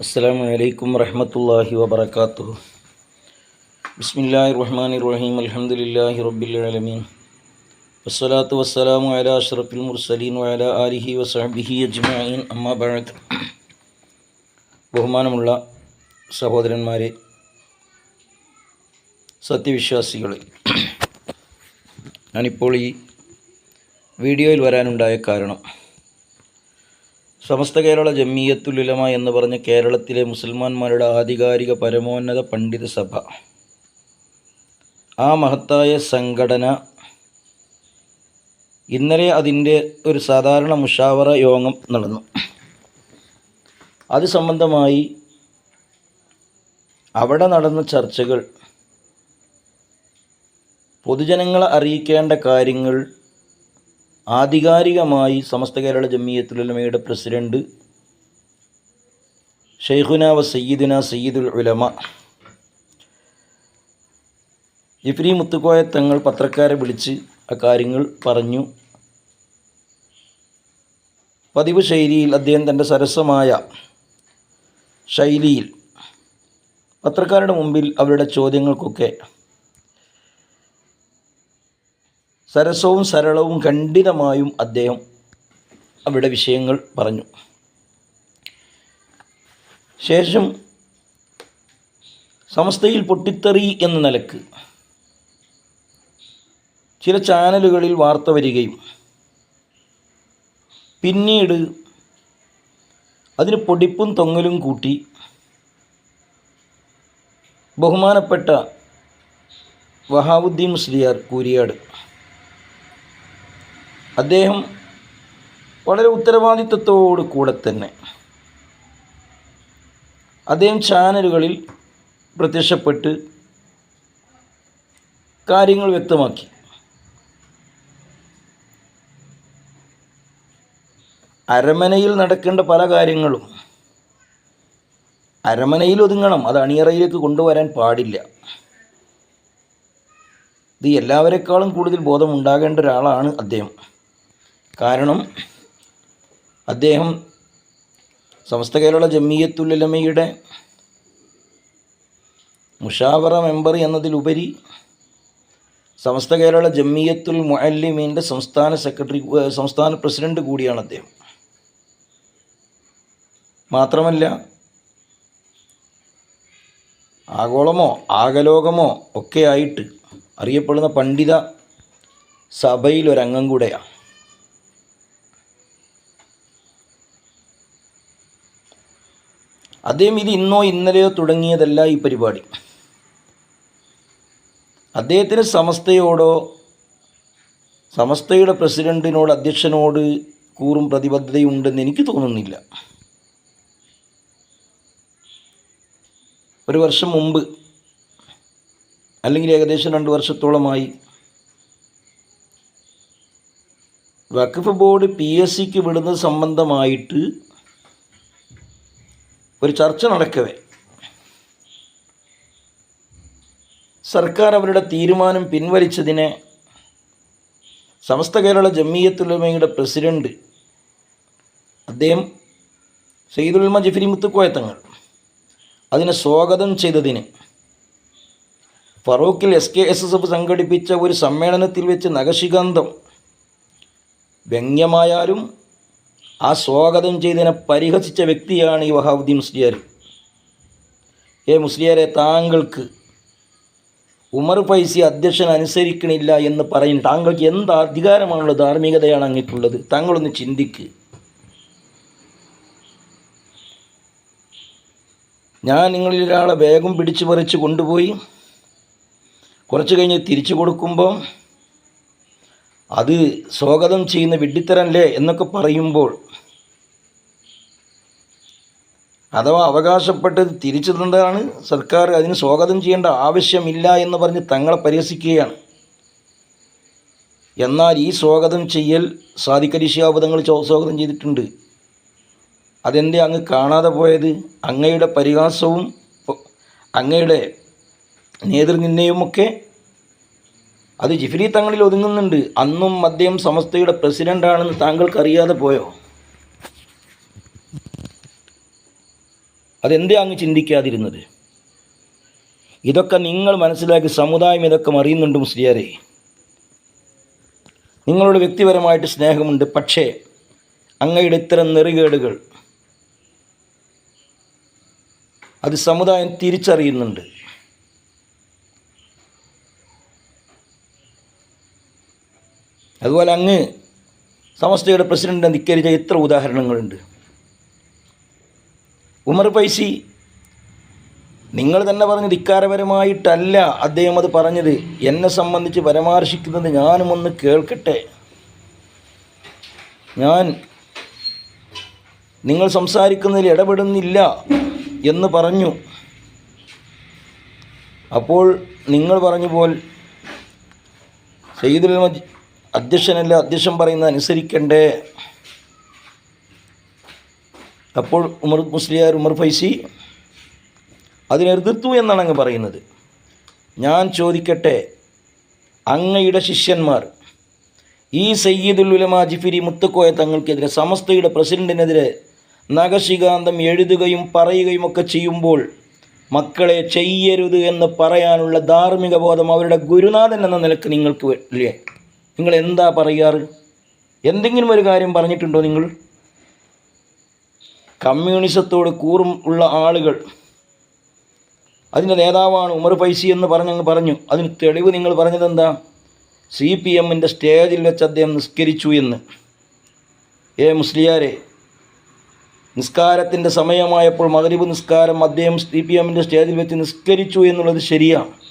അസ്സാം അലൈക്കും വറഹമത്തല്ലാഹി വബർക്കാത്തു ബിസ്മില്ലാഹി റഹ്മാൻ റഹീം അലഹമുല്ലാഹി റബ്ബിലമീൻ വസ്സലാത്തു വസ്സലാമു അല അഷ്റഫിൽ മുർസലീൻ വയല ആലിഹി വസഹബിഹി അജ്മീൻ അമ്മ ബഴത്ത് ബഹുമാനമുള്ള സഹോദരന്മാരെ സത്യവിശ്വാസികൾ ഞാനിപ്പോൾ ഈ വീഡിയോയിൽ വരാനുണ്ടായ കാരണം സമസ്ത കേരള ജമ്മിയത്തുലുലമ എന്ന് പറഞ്ഞ കേരളത്തിലെ മുസൽമാന്മാരുടെ ആധികാരിക പരമോന്നത പണ്ഡിത സഭ. ആ മഹത്തായ സംഘടന ഇന്നലെ അതിന്റെ ഒരു സാധാരണ മുഷാവറ യോഗം നടന്നു. അത് സംബന്ധമായി അവിടെ നടന്ന ചർച്ചകൾ പൊതുജനങ്ങളെ അറിയിക്കേണ്ട കാര്യങ്ങൾ ആധികാരികമായി സമസ്ത കേരള ജമ്മിയത്തുലമയുടെ പ്രസിഡന്റ് ഷെയ്ഖുന വ സയ്യിദുന സയ്യിദുൽ ഉലമ. ജിഫ്രി മുത്തുക്കോയ തങ്ങൾ പത്രക്കാരെ വിളിച്ച് അക്കാര്യങ്ങൾ കാര്യങ്ങൾ പറഞ്ഞു. പതിവ് ശൈലിയിൽ അദ്ദേഹം തന്റെ സരസമായ ശൈലിയിൽ പത്രക്കാരുടെ മുമ്പിൽ അവരുടെ ചോദ്യങ്ങൾക്കൊക്കെ സരസവും സരളവും ഖണ്ഡിതമായും അദ്ദേഹം അവിടെ വിഷയങ്ങൾ പറഞ്ഞു. ശേഷം സമസ്തയിൽ പൊട്ടിത്തെറി എന്ന നിലയ്ക്ക് ചില ചാനലുകളിൽ വാർത്ത വരികയും പിന്നീട് അതിന് പൊടിപ്പും തൊങ്ങലും കൂട്ടി ബഹുമാനപ്പെട്ട വഹാബുദ്ദീൻ മുസ്ലിയാർ കൂരിയാട് അദ്ദേഹം വളരെ ഉത്തരവാദിത്വത്തോടു കൂടെ തന്നെ അദ്ദേഹം ചാനലുകളിൽ പ്രത്യക്ഷപ്പെട്ട് കാര്യങ്ങൾ വ്യക്തമാക്കി. അരമനയിൽ നടക്കേണ്ട പല കാര്യങ്ങളും അരമനയിൽ ഒതുങ്ങണം അത് അണിയറയിലേക്ക് കൊണ്ടുവരാൻ പാടില്ല. ഇത് എല്ലാവരെക്കാളും കൂടുതൽ ബോധമുണ്ടാകേണ്ട ഒരാളാണ് അദ്ദേഹം. കാരണം അദ്ദേഹം സമസ്ത കേരള ജമ്മിയത്തുല്ലമയുടെ മുഷാവറ മെമ്പർ എന്നതിലുപരി സമസ്ത കേരള ജമ്മിയത്തുൽ മുഅല്ലിമീന്റെ സംസ്ഥാന സെക്രട്ടറി സംസ്ഥാന പ്രസിഡന്റ് കൂടിയാണ് അദ്ദേഹം. മാത്രമല്ല ആഗോളമോ ആകലോകമോ ഒക്കെ ആയിട്ട് അറിയപ്പെടുന്ന പണ്ഡിത സഭയിൽ ഒരംഗം കൂടെയാണ്. അദ്ദേഹം ഇത് ഇന്നോ ഇന്നലെയോ തുടങ്ങിയതല്ല ഈ പരിപാടി. അദ്ദേഹത്തിന് സമസ്തയോടോ സമസ്തയുടെ പ്രസിഡന്റിനോട് അധ്യക്ഷനോട് കൂറും പ്രതിബദ്ധതയുണ്ടെന്ന് എനിക്ക് തോന്നുന്നില്ല. ഒരു വർഷം മുമ്പ് അല്ലെങ്കിൽ ഏകദേശം രണ്ട് വർഷത്തോളമായി വഖഫ് ബോർഡ് പി എസ് സിക്ക് വിടുന്നത് സംബന്ധമായിട്ട് ഒരു ചർച്ച നടക്കവേ. സർക്കാർ അവരുടെ തീരുമാനം പിൻവലിച്ചതിനെ സമസ്ത കേരള ജമ്മിയത്തുലമയുടെ പ്രസിഡന്റ് അദ്ദേഹം സെയ്ദുൽമ ജഫരി മുത്തുക്കോയത്തങ്ങൾ അതിനെ സ്വാഗതം ചെയ്തതിന് ഫറൂഖിൽ S K S S F സംഘടിപ്പിച്ച ഒരു സമ്മേളനത്തിൽ വെച്ച് നഖശികാന്തം വ്യംഗ്യമായാലും ആ സ്വാഗതം ചെയ്തതിനെ പരിഹസിച്ച വ്യക്തിയാണ് ഈ വഹാബുദ്ദീൻ മുസ്ലിയാർ ഏ മുസ്ലിയാരെ താങ്കൾക്ക് ഉമർ ഫൈസി അധ്യക്ഷൻ അനുസരിക്കണില്ല എന്ന് പറയും താങ്കൾക്ക് എന്ത് അധികാരമാണുള്ളത് ധാർമ്മികതയാണ് അങ്ങേക്കുള്ളത്? താങ്കളൊന്ന് ചിന്തിക്ക്. ഞാൻ നിങ്ങളിൽ ഒരാളെ വേഗം പിടിച്ചു പറിച്ച് കൊണ്ടുപോയി കുറച്ച് കഴിഞ്ഞ് തിരിച്ചു കൊടുക്കുമ്പോൾ അത് സ്വാഗതം ചെയ്യുന്ന വിഡ്ഢിത്തരല്ലേ എന്നൊക്കെ പറയുമ്പോൾ അഥവാ അവകാശപ്പെട്ടത് തിരിച്ചു തന്നതാണ് സർക്കാർ അതിന് സ്വാഗതം ചെയ്യേണ്ട ആവശ്യമില്ല എന്ന് പറഞ്ഞ് തങ്ങളെ പരിഹസിക്കുകയാണ്. എന്നാൽ ഈ സ്വാഗതം ചെയ്യൽ സാധിക്കരിശാബുധങ്ങൾ സ്വാഗതം ചെയ്തിട്ടുണ്ട്. അതെന്തേ അങ്ങ് കാണാതെ പോയത്? അങ്ങയുടെ പരിഹാസവും അങ്ങയുടെ നേതൃനിന്നയുമൊക്കെ അത് ജിഫ്രി തങ്ങളിൽ ഒതുങ്ങുന്നുണ്ട്. അന്നും അദ്ദേഹം സമസ്തയുടെ പ്രസിഡന്റാണെന്ന് താങ്കൾക്കറിയാതെ പോയോ? അതെന്തേ അങ്ങ് ചിന്തിക്കാതിരുന്നത്? ഇതൊക്കെ നിങ്ങൾ മനസ്സിലാക്കി സമുദായം ഇതൊക്കെ അറിയുന്നുണ്ട് മുസ്ലിയാരെ. നിങ്ങളോട് വ്യക്തിപരമായിട്ട് സ്നേഹമുണ്ട് പക്ഷേ അങ്ങയുടെ ഇത്തരം നെറികേടുകൾ അത് സമുദായം തിരിച്ചറിയുന്നുണ്ട്. അതുപോലെ അങ്ങ് സമസ്തയുടെ പ്രസിഡന്റിനെ ധിക്കരിച്ച എത്ര ഉദാഹരണങ്ങളുണ്ട്. ഉമർ പൈസി നിങ്ങൾ തന്നെ പറഞ്ഞ് ധിക്കാരപരമായിട്ടല്ല അദ്ദേഹം അത് പറഞ്ഞത്. എന്നെ സംബന്ധിച്ച് പരാമർശിക്കുന്നത് ഞാനും ഒന്ന് കേൾക്കട്ടെ. ഞാൻ നിങ്ങൾ സംസാരിക്കുന്നതിൽ ഇടപെടുന്നില്ല എന്ന് പറഞ്ഞു. അപ്പോൾ നിങ്ങൾ പറഞ്ഞു പോൽ സെയ്ദുൽ അധ്യക്ഷനല്ല അധ്യക്ഷൻ പറയുന്നത് അനുസരിക്കണ്ടേ. അപ്പോൾ ഉമർ മുസ്ലിയാർ ഉമർ ഫൈസി അതിനെ എതിർത്തു എന്നാണ് അങ്ങ് പറയുന്നത്. ഞാൻ ചോദിക്കട്ടെ അങ്ങയുടെ ശിഷ്യന്മാർ ഈ സയ്യിദുൽ ഉലമ ജിഫിരി മുത്തക്കോയ തങ്ങൾക്കെതിരെ സമസ്തയുടെ പ്രസിഡന്റിനെതിരെ നഖശികാന്തം എഴുതുകയും പറയുകയും ഒക്കെ ചെയ്യുമ്പോൾ മക്കളെ ചെയ്യരുത് എന്ന് പറയാനുള്ള ധാർമ്മിക ബോധം അവരുടെ ഗുരുനാഥൻ എന്ന നിലയ്ക്ക് നിങ്ങൾക്ക് ഇല്ലേ? നിങ്ങൾ എന്താ പറയാറ്? എന്തെങ്കിലും ഒരു കാര്യം പറഞ്ഞിട്ടുണ്ടോ നിങ്ങൾ? കമ്മ്യൂണിസത്തോട് കൂറും ഉള്ള ആളുകൾ. അതിന്റെ നേതാവാണ് ഉമർ ഫൈസി എന്ന് പറഞ്ഞങ്ങ് പറഞ്ഞു. അതിന് തെളിവ് നിങ്ങൾ പറഞ്ഞത് എന്താ സി പി എമ്മിന്റെ സ്റ്റേജിൽ വെച്ച് അദ്ദേഹം നിസ്കരിച്ചു എന്ന്. ഏ മുസ്ലിയാരെ നിസ്കാരത്തിന്റെ സമയമായപ്പോൾ മകരീബ് നിസ്കാരം അദ്ദേഹം സി പി എമ്മിന്റെ സ്റ്റേജിൽ വെച്ച് നിസ്കരിച്ചു എന്നുള്ളത് ശരിയാണ്